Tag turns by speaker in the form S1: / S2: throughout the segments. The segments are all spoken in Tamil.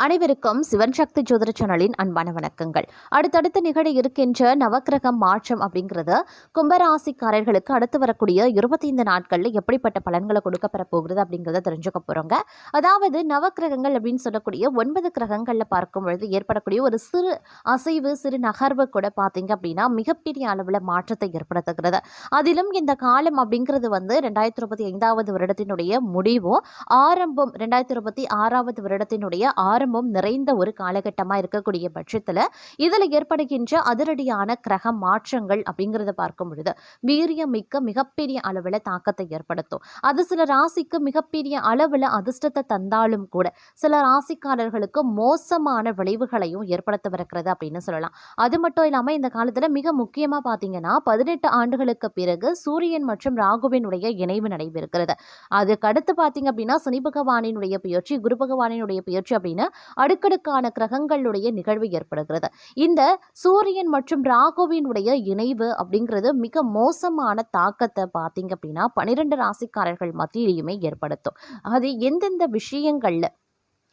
S1: அனைவருக்கும் சிவன் சக்தி ஜோதிட சேனலின் அன்பான வணக்கங்கள். அடுத்தடுத்து நிகழ இருக்கின்ற நவக்கிரகம் மாற்றம் அப்படிங்கிறது கும்பராசிக்காரர்களுக்கு அடுத்து வரக்கூடிய இருபத்தைந்து நாட்களில் எப்படிப்பட்ட பலன்களை கொடுக்கப்பெற போகிறது அப்படிங்கிறத தெரிஞ்சுக்க போகிறோங்க அதாவது நவக்கிரகங்கள் அப்படின்னு சொல்லக்கூடிய ஒன்பது கிரகங்களில் பார்க்கும் பொழுது ஏற்படக்கூடிய ஒரு சிறு அசைவு சிறு நகர்வு கூட பார்த்தீங்க அப்படின்னா மிகப்பெரிய அளவில் மாற்றத்தை ஏற்படுத்துகிறது. அதிலும் இந்த காலம் அப்படிங்கிறது வந்து ரெண்டாயிரத்தி இருபத்தி ஐந்தாவது வருடத்தினுடைய முடிவும் ஆரம்பம் ரெண்டாயிரத்தி இருபத்தி ஆறாவது வருடத்தினுடைய ஆரம்பம் நிறைந்த ஒரு காலகட்டமாக இருக்கக்கூடிய பட்சத்தில் இதில் ஏற்படுகின்ற அதிரடியான கிரக மாற்றங்கள் அப்படிங்கிறத பார்க்கும் பொழுது வீரியம் மிக்க மிகப்பெரிய அளவில் தாக்கத்தை ஏற்படுத்தும். அது சில ராசிக்கு மிகப்பெரிய அளவில் அதிர்ஷ்டத்தை தந்தாலும் கூட சில ராசிக்காரர்களுக்கு மோசமான விளைவுகளையும் ஏற்படுத்தவிருக்கிறது அப்படின்னு சொல்லலாம். அது மட்டும் இல்லாமல் இந்த காலத்தில் மிக முக்கியமாக பார்த்தீங்கன்னா பதினெட்டு ஆண்டுகளுக்கு பிறகு சூரியன் மற்றும் ராகுவினுடைய இணைவு நடைபெறுகிறது. அதுக்கு அடுத்து பார்த்தீங்க அப்படின்னா சனி பகவானினுடைய பயிற்சி குரு பகவானினுடைய பயிற்சி அப்படின்னு அடுக்கடுக்கான கிரகங்களுடைய நிகழ்வு ஏற்படுகிறது. இந்த சூரியன் மற்றும் ராகுவினுடைய இணைவு அப்படிங்கிறது மிக மோசமான தாக்கத்தை பார்த்தீங்க அப்படின்னா பன்னிரெண்டு ராசிக்காரர்கள் மத்தியிலையுமே ஏற்படுத்தும். அது எந்தெந்த விஷயங்கள்ல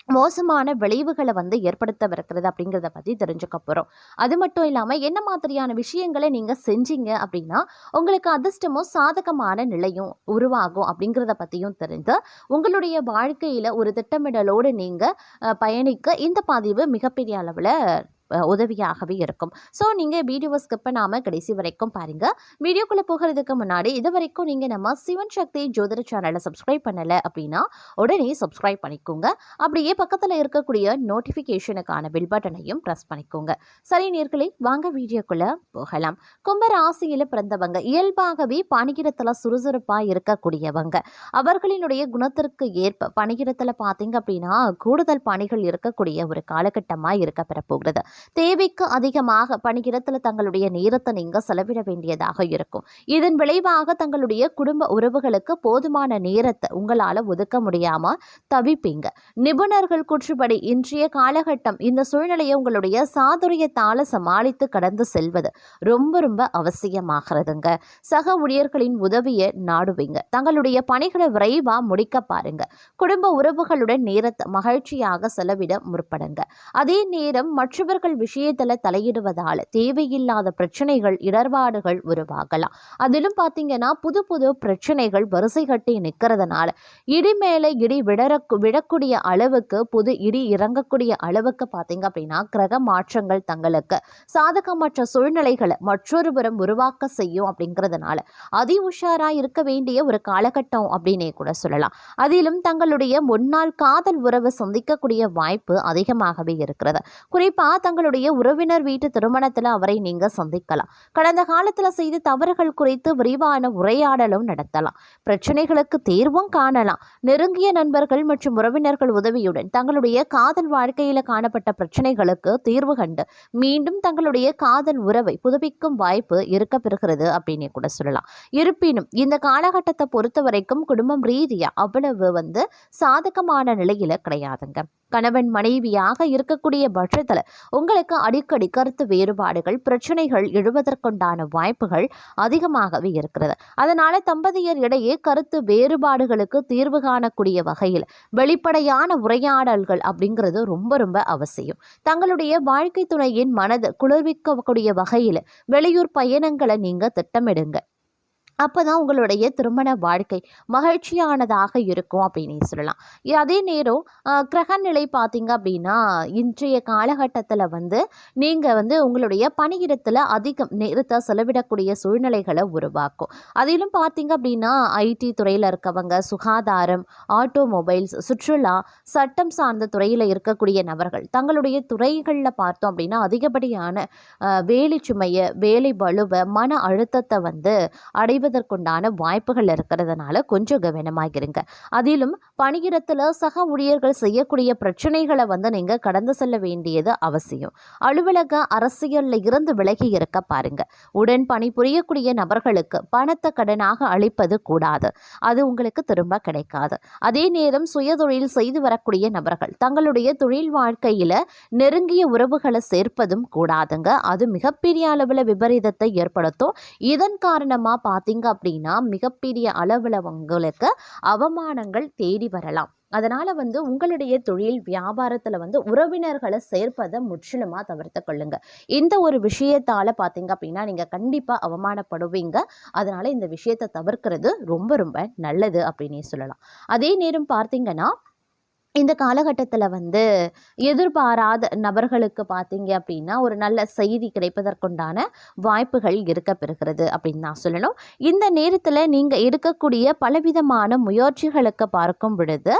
S1: மோசமான விளைவுகளை வந்து ஏற்படுத்தவிருக்கிறது அப்படிங்கிறத பற்றி தெரிஞ்சுக்க போகிறோம் அது மட்டும் இல்லாமல் என்ன மாதிரியான விஷயங்களை நீங்கள் செஞ்சீங்க அப்படின்னா உங்களுக்கு அதிர்ஷ்டமும் சாதகமான நிலையும் உருவாகும் அப்படிங்கிறத பற்றியும் தெரிந்து உங்களுடைய வாழ்க்கையில் ஒரு திட்டமிடலோடு நீங்கள் பயணிக்க இந்த பதிவு மிகப்பெரிய அளவில் உதவியாகவே இருக்கும். ஸோ நீங்கள் வீடியோவை ஸ்கிப் பண்ணாமல் கடைசி வரைக்கும் பாருங்கள் வீடியோக்குள்ளே போகிறதுக்கு முன்னாடி இது வரைக்கும் நீங்கள் நம்ம சிவன் சக்தி ஜோதிட சேனலை சப்ஸ்கிரைப் பண்ணலை அப்படின்னா உடனே சப்ஸ்கிரைப் பண்ணிக்கோங்க. அப்படியே பக்கத்தில் இருக்கக்கூடிய நோட்டிஃபிகேஷனுக்கான பில் பட்டனையும் ப்ரெஸ் பண்ணிக்கோங்க. சரி நேர்களை வாங்க வீடியோக்குள்ளே போகலாம். கும்பராசியில் பிறந்தவங்க இயல்பாகவே பணியிடத்தில் சுறுசுறுப்பாக இருக்கக்கூடியவங்க. அவர்களினுடைய குணத்திற்கு ஏற்ப பணியிடத்தில் பார்த்தீங்க அப்படின்னா கூடுதல் பணிகள் இருக்கக்கூடிய ஒரு காலகட்டமாக இருக்க பெறப்போகிறது தேவைக்கு அதிகமாக பணியிடத்தில் தங்களுடைய நேரத்தை நீங்கள் செலவிட வேண்டியதாக இருக்கும். இதன் விளைவாக தங்களுடைய குடும்ப உறவுகளுக்கு போதுமான நேரத்தை உங்களால் ஒதுக்க முடியாமல் தவிப்பீங்க. நிபுணர்கள் கூற்றுப்படி இன்றைய காலகட்டம் இந்த சூழ்நிலையை உங்களுடைய சாதுரியத்தால் சமாளித்து கடந்து செல்வது ரொம்ப ரொம்ப அவசியமாகிறதுங்க. சக ஊழியர்களின் உதவியை நாடுவீங்க. தங்களுடைய பணிகளை விரைவாக முடிக்க பாருங்க. குடும்ப உறவுகளுடன் நேரத்தை மகிழ்ச்சியாக செலவிட முற்படுங்க. அதே நேரம் மற்றவர்கள் விஷயத்தில் தலையிடுவதால் தேவையில்லாத பிரச்சனைகள் இடர்பாடுகள் உருவாகலாம். அதிலும் பார்த்தீங்கன்னா புது புது பிரச்சனைகள் வரிசை கட்டி நிற்கிறதுனால இடி மேலே இடி விடற விடக்கூடிய அளவுக்கு புது இடி இறங்கக்கூடிய அளவுக்கு பார்த்தீங்க அப்படின்னா கிரக மாற்றங்கள் தங்களுக்கு சாதகமற்ற சூழ்நிலைகளை மற்றொரு புறம் உருவாக்க செய்யும் அப்படிங்கிறதுனால அதி உஷாரா இருக்க வேண்டிய ஒரு காலகட்டம் அப்படின்னே கூட சொல்லலாம். அதிலும் தங்களுடைய முன்னாள் காதல் உறவு சந்திக்கக்கூடிய வாய்ப்பு அதிகமாகவே இருக்கிறது. குறிப்பா தங்களுடைய உறவினர் வீட்டு திருமணத்துல அவரை நீங்க சந்திக்கலாம். கடந்த காலத்துல செய்த தவறுகள் குறித்து விரிவான உரையாடலும் நடத்தலாம். பிரச்சனைகளுக்கு தீர்வும் காணலாம். நெருங்கிய நண்பர்கள் மற்றும் உறவினர்கள் உதவியுடன் தங்களுடைய காதல் வாழ்க்கையில காணப்பட்ட பிரச்சனைகளுக்கு தீர்வு கண்டு மீண்டும் தங்களுடைய காதல் உறவை புதுப்பிக்கும் வாய்ப்பு இருக்க பெறுகிறது அப்படின்னு கூட சொல்லலாம். இருப்பினும் இந்த காலகட்டத்தை பொறுத்த வரைக்கும் குடும்பம் ரீதியா அவ்வளவு வந்து சாதகமான நிலையில கிடையாதுங்க. கணவன் மனைவியாக இருக்கக்கூடிய பட்சத்தில் உங்களுக்கு அடிக்கடி கருத்து வேறுபாடுகள் பிரச்சனைகள் எழுவதற்குண்டான வாய்ப்புகள் அதிகமாகவே இருக்கிறது. அதனால தம்பதியர் இடையே கருத்து வேறுபாடுகளுக்கு தீர்வு காணக்கூடிய வகையில் வெளிப்படையான உரையாடல்கள் அப்படிங்கிறது ரொம்ப ரொம்ப அவசியம். தங்களுடைய வாழ்க்கை துணையின் மனது குளிர்விக்கக்கூடிய வகையில் வெளியூர் பயணங்களை நீங்க திட்டமிடுங்க. அப்போ தான் உங்களுடைய திருமண வாழ்க்கை மகிழ்ச்சியானதாக இருக்கும் அப்படின்னு சொல்லலாம். அதே நேரம் கிரக நிலை பார்த்தீங்க அப்படின்னா இன்றைய காலகட்டத்தில் வந்து நீங்கள் வந்து உங்களுடைய பணியிடத்தில் அதிகம் நேரத்தை செலவிடக்கூடிய சூழ்நிலைகளை உருவாக்கும். அதிலும் பார்த்தீங்க அப்படின்னா ஐடி துறையில் இருக்கவங்க சுகாதாரம் ஆட்டோமொபைல்ஸ் சுற்றுலா சட்டம் சார்ந்த துறையில் இருக்கக்கூடிய நபர்கள் தங்களுடைய துறைகளில் பார்த்தோம் அப்படின்னா அதிகப்படியான வேலை சுமையை வேலை பளுவை மன அழுத்தத்தை வந்து அடை அடைவதற்குண்டான வாய்ப்புகள் இருக்கிறதுனால கொஞ்சம் கவனமாக இருங்க அதிலும் பணியிடத்தில் சக ஊழியர்கள் செய்யக்கூடிய பிரச்சனைகளை வந்து நீங்கள் கடந்து செல்ல வேண்டியது அவசியம். அலுவலக அரசியலில் இருந்து விலகி இருக்க பாருங்க. உடன் பணிபுரியக்கூடிய நபர்களுக்கு பணத்தை கடனாக அளிப்பது கூடாது. அது உங்களுக்கு திரும்ப கிடைக்காது. அதே நேரம் சுயதொழில் செய்து வரக்கூடிய நபர்கள் தங்களுடைய தொழில் வாழ்க்கையில் நெருங்கிய உறவுகளை சேர்ப்பதும் கூடாதுங்க. அது மிகப்பெரிய அளவில் விபரீதத்தை ஏற்படுத்தும். இதன் காரணமாக பார்த்தீங்க அப்படின்னா மிகப்பெரிய அளவில் உங்களுக்கு அவமானங்கள் தேடி வரலாம். அதனால் வந்து உங்களுடைய தொழில் வியாபாரத்தில் வந்து உறவினர்களை சேர்ப்பதை முற்றிலுமாக தவிர்த்து கொள்ளுங்க. இந்த ஒரு விஷயத்தால் பார்த்தீங்க அப்படின்னா நீங்கள் கண்டிப்பாக அவமானப்படுவீங்க. அதனால் இந்த விஷயத்தை தவிர்க்கிறது ரொம்ப ரொம்ப நல்லது அப்படின்னே சொல்லலாம். அதே நேரம் பார்த்தீங்கன்னா இந்த காலகட்டத்தில் வந்து எதிர்பாராத நபர்களுக்கு பார்த்தீங்க அப்படின்னா ஒரு நல்ல செய்தி கிடைப்பதற்குண்டான வாய்ப்புகள் இருக்க பெறுகிறது அப்படின்னு நான் சொல்லணும். இந்த நேரத்தில் நீங்கள் எடுக்கக்கூடிய பலவிதமான முயற்சிகளுக்கு பார்க்கும் பொழுது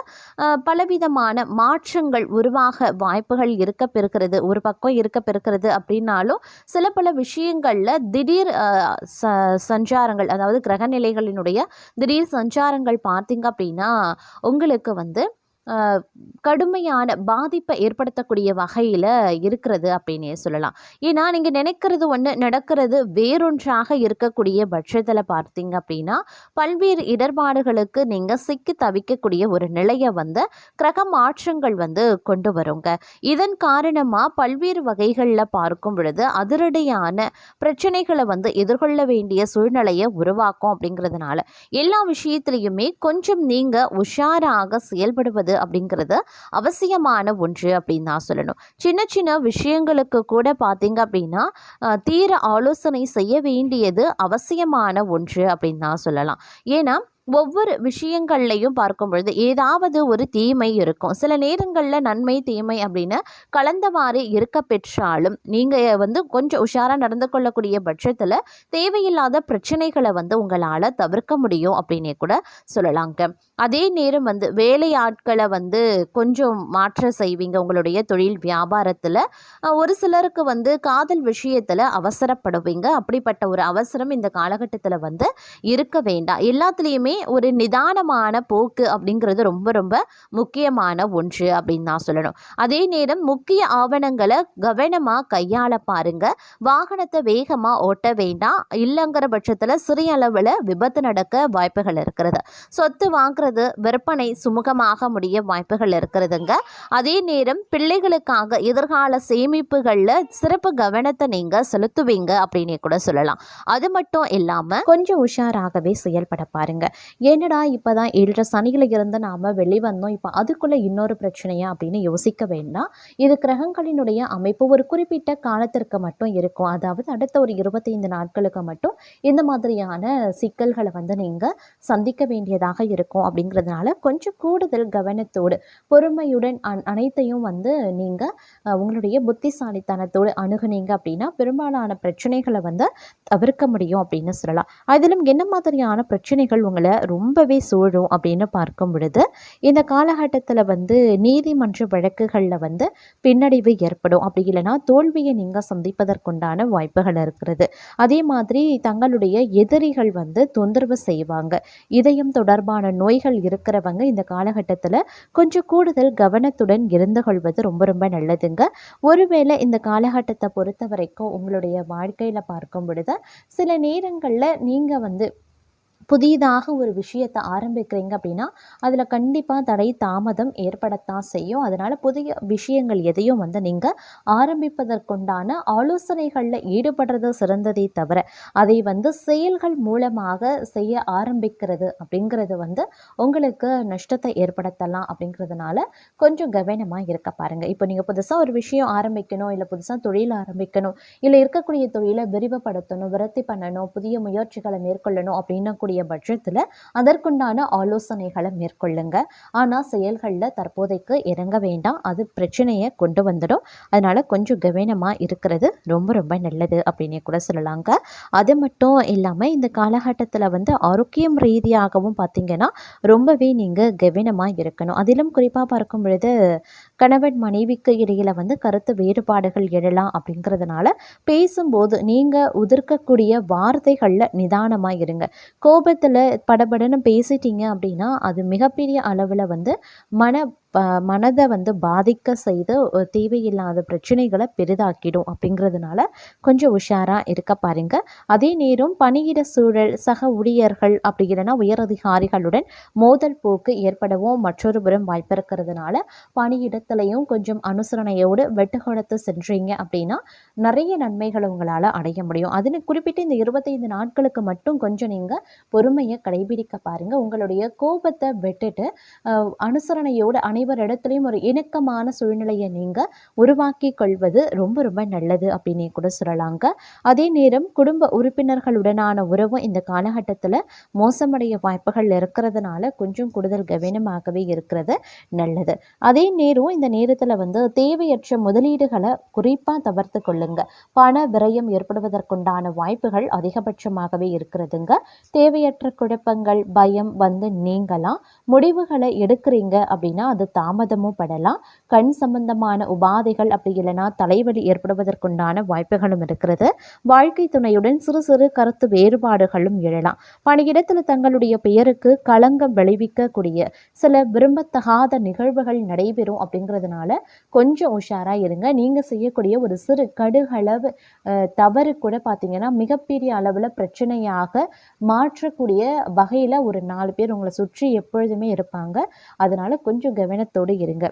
S1: பலவிதமான மாற்றங்கள் உருவாக வாய்ப்புகள் இருக்க பெறுகிறது ஒரு பக்கம் இருக்க பெறுகிறது அப்படின்னாலும் சில பல விஷயங்களில் திடீர் ச சஞ்சாரங்கள் அதாவது கிரகநிலைகளினுடைய திடீர் சஞ்சாரங்கள் பார்த்தீங்க அப்படின்னா உங்களுக்கு வந்து கடுமையான பாதிப்பை ஏற்படுத்தக்கூடிய வகையில் இருக்கிறது அப்படின்னே சொல்லலாம். ஏன்னா நீங்கள் நினைக்கிறது ஒன்று நடக்கிறது வேறொன்றாக இருக்கக்கூடிய பட்சத்தில் பார்த்தீங்க அப்படின்னா பல்வேறு இடர்பாடுகளுக்கு நீங்கள் சிக்கி தவிக்கக்கூடிய ஒரு நிலையை வந்து கிரக மாற்றங்கள் வந்து கொண்டு வருங்க. இதன் காரணமாக பல்வேறு வகைகளில் பார்க்கும் பொழுது அதிரடியான பிரச்சனைகளை வந்து எதிர்கொள்ள வேண்டிய சூழ்நிலையை உருவாக்கும் அப்படிங்கிறதுனால எல்லா விஷயத்திலையுமே கொஞ்சம் நீங்கள் உஷாராக செயல்படுவது அப்படிங்கிறது அவசியமான ஒன்று அப்படின்னு தான் சொல்லணும். சின்ன சின்ன விஷயங்களுக்கு கூட பார்த்தீங்க அப்படின்னா தீர ஆலோசனை செய்ய வேண்டியது அவசியமான ஒன்று அப்படின்னு தான் சொல்லலாம். ஏன்னா ஒவ்வொரு விஷயங்கள்லையும் பார்க்கும் பொழுது ஏதாவது ஒரு தீமை இருக்கும். சில நேரங்களில் நன்மை தீமை அப்படின்னு கலந்தவாறு இருக்க பெற்றாலும் நீங்கள் வந்து கொஞ்சம் உஷாராக நடந்து கொள்ளக்கூடிய பட்சத்தில் தேவையில்லாத பிரச்சனைகளை வந்து உங்களால் தவிர்க்க முடியும் அப்படின்னே கூட சொல்லலாங்க. அதே நேரம் வந்து வேலையாட்களை வந்து கொஞ்சம் மாற்ற செய்வீங்க. உங்களுடைய தொழில் வியாபாரத்தில் ஒரு சிலருக்கு வந்து காதல் விஷயத்தில் அவசரப்படுவீங்க. அப்படிப்பட்ட ஒரு அவசரம் இந்த காலகட்டத்தில் வந்து இருக்க வேண்டாம். எல்லாத்துலேயுமே ஒரு நிதானமான போக்கு அப்படிங்கிறது ரொம்ப ரொம்ப முக்கியமான ஒன்று அப்படின்னு நான் சொல்லணும். அதே நேரம் முக்கிய ஆவணங்களை கவனமாக கையாள பாருங்க. வாகனத்தை வேகமாக ஓட்ட வேண்டாம். இல்லைங்கிற பட்சத்தில் சிறிய அளவில் விபத்து நடக்க வாய்ப்புகள் இருக்கிறது. சொத்து வாங்குறது விற்பனை சுமூகமாக முடிய வாய்ப்புகள் இருக்கிறதுங்க. அதே நேரம் பிள்ளைகளுக்காக எதிர்கால சேமிப்புகளில் சிறப்பு கவனத்தை நீங்கள் செலுத்துவீங்க அப்படின்னே கூட சொல்லலாம். அது மட்டும் இல்லாமல் கொஞ்சம் உஷாராகவே செயல்பட பாருங்கள் என்னடா இப்போ தான் ஏழரை சனியில் இருந்து நாம் வெளிவந்தோம். இப்போ அதுக்குள்ளே இன்னொரு பிரச்சனையா அப்படின்னு யோசிக்க வேண்டாம். இது கிரகங்களினுடைய அமைப்பு ஒரு குறிப்பிட்ட காலத்திற்கு மட்டும் இருக்கும். அதாவது அடுத்த ஒரு இருபத்தைந்து நாட்களுக்கு மட்டும் இந்த மாதிரியான சிக்கல்களை வந்து நீங்கள் சந்திக்க வேண்டியதாக இருக்கும் அப்படிங்கிறதுனால கொஞ்சம் கூடுதல் கவனத்தோடு பொறுமையுடன் அனைத்தையும் வந்து நீங்கள் உங்களுடைய புத்திசாலித்தனத்தோடு அணுகுனீங்க அப்படின்னா பெரும்பாலான பிரச்சனைகளை வந்து தவிர்க்க முடியும் அப்படின்னு சொல்லலாம். அதிலும் என்ன மாதிரியான பிரச்சனைகள் உங்களை ரொம்பவே சூழும் அப்படின்னு பார்க்கும் பொழுது இந்த காலகட்டத்தில் வந்து நீதிமன்ற வழக்குகளில் வந்து பின்னடைவு ஏற்படும். அப்படி இல்லைன்னா தோல்வியை நீங்கள் சந்திப்பதற்குண்டான வாய்ப்புகள் இருக்கிறது. அதே மாதிரி தங்களுடைய எதிரிகள் வந்து தொந்தரவு செய்வாங்க. இதயம் தொடர்பான நோய்கள் இருக்கிறவங்க இந்த காலகட்டத்தில் கொஞ்சம் கூடுதல் கவனத்துடன் இருந்து கொள்வது ரொம்ப ரொம்ப நல்லதுங்க. ஒருவேளை இந்த காலகட்டத்தை பொறுத்த வரைக்கும் உங்களுடைய வாழ்க்கையில் பார்க்கும் பொழுது சில நேரங்களில் நீங்கள் வந்து புதிதாக ஒரு விஷயத்தை ஆரம்பிக்கிறீங்க அப்படின்னா அதில் கண்டிப்பாக தடை தாமதம் ஏற்படத்தான் செய்யும். அதனால் புதிய விஷயங்கள் எதையும் வந்து நீங்கள் ஆரம்பிப்பதற்குண்டான ஆலோசனைகளில் ஈடுபடுறது சிறந்ததே தவிர அதை வந்து செயல்கள் மூலமாக செய்ய ஆரம்பிக்கிறது அப்படிங்கிறது வந்து உங்களுக்கு நஷ்டத்தை ஏற்படுத்தலாம் அப்படிங்கிறதுனால கொஞ்சம் கவனமாக இருக்க பாருங்கள் இப்போ நீங்கள் புதுசாக ஒரு விஷயம் ஆரம்பிக்கணும் இல்லை புதுசாக தொழில் ஆரம்பிக்கணும் இல்லை இருக்கக்கூடிய தொழிலை விரிவுபடுத்தணும் விருத்தி பண்ணணும் புதிய முயற்சிகளை மேற்கொள்ளணும் அப்படின்னக்கூடிய பட்சத்தில் அதற்குண்டான ஆலோசனைகளை மேற்கொள்ளுங்க. ஆனால் செயல்களில் தற்போதைக்கு இறங்க வேண்டாம். அது பிரச்சனையை கொண்டு வந்துடும். அதனால் கொஞ்சம் கவனமாக இருக்கிறது ரொம்ப ரொம்ப நல்லது அப்படின்னு கூட சொல்லலாங்க. அது மட்டும் இல்லாமல் இந்த காலகட்டத்தில் வந்து ஆரோக்கியம் ரீதியாகவும் பார்த்திங்கன்னா ரொம்பவே நீங்கள் கவனமாக இருக்கணும். அதிலும் குறிப்பாக பார்க்கும் பொழுது கணவன் மனைவிக்கு இடையில் வந்து கருத்து வேறுபாடுகள் எழலாம் அப்படிங்கிறதுனால பேசும்போது நீங்கள் உதிர்க்கக்கூடிய வார்த்தைகளில் நிதானமாக இருங்க. கோப கோபத்தில் படபடன்னு பேசிட்டீங்க அப்படின்னா அது மிகப்பெரிய அளவில் வந்து மன மனதை வந்து பாதிக்க செய்து தேவையில்லாத பிரச்சனைகளை பெரிதாக்கிடும் அப்படிங்கிறதுனால கொஞ்சம் உஷாராக இருக்க பாருங்க. அதே நேரம் பணியிட சூழல் சக ஊழியர்கள் அப்படி இல்லைன்னா உயரதிகாரிகளுடன் மோதல் போக்கு ஏற்படவும் மற்றொரு புறம் வாய்ப்பு இருக்கிறதுனால பணியிடத்துலையும் கொஞ்சம் அனுசரணையோடு வெட்டுகொடுத்து சென்றீங்க அப்படின்னா நிறைய நன்மைகளை உங்களால் அடைய முடியும். அதில் குறிப்பிட்டு இந்த இருபத்தைந்து நாட்களுக்கு மட்டும் கொஞ்சம் நீங்கள் பொறுமையை கடைபிடிக்க பாருங்கள் உங்களுடைய கோபத்தை விட்டுட்டு அனுசரணையோடு அனை அனைவரிடத்துலையும் ஒரு இணக்கமான சூழ்நிலையை நீங்கள் உருவாக்கி கொள்வது ரொம்ப ரொம்ப நல்லது அப்படின்னே கூட சொல்லலாங்க. அதே நேரம் குடும்ப உறுப்பினர்களுடனான உறவும் இந்த காலகட்டத்தில் மோசமடைய வாய்ப்புகள் இருக்கிறதுனால கொஞ்சம் கூடுதல் கவனமாகவே இருக்கிறது நல்லது. அதே நேரம் இந்த நேரத்தில் வந்து தேவையற்ற முதலீடுகளை குறிப்பாக தவிர்த்து கொள்ளுங்க. பண விரயம் ஏற்படுவதற்குண்டான வாய்ப்புகள் அதிகபட்சமாகவே இருக்கிறதுங்க. தேவையற்ற குழப்பங்கள் பயம் வந்து நீங்களாம் முடிவுகளை எடுக்கிறீங்க அப்படின்னா அது தாமதமும் படலாம். கண் சம்பந்தமான உபாதைகள் அப்படி இல்லைன்னா தலைவலி ஏற்படுவதற்குண்டான வாய்ப்புகளும் இருக்கிறது. வாழ்க்கை துணையுடன் சிறு சிறு கருத்து வேறுபாடுகளும் எழலாம். பணியிடத்தில் தங்களுடைய பெயருக்கு களங்கம் விளைவிக்கக்கூடிய சில விரும்பத்தகாத நிகழ்வுகள் நடைபெறும் அப்படிங்கிறதுனால கொஞ்சம் உஷாராக இருங்க. நீங்கள் செய்யக்கூடிய ஒரு சிறு கடுகளவு தவறு கூட பார்த்தீங்கன்னா மிகப்பெரிய அளவில் பிரச்சனையாக மாற்றக்கூடிய வகையில் ஒரு நாலு பேர் உங்களை சுற்றி எப்பொழுதுமே இருப்பாங்க. அதனால கொஞ்சம் கவனத்தோடு இருங்க.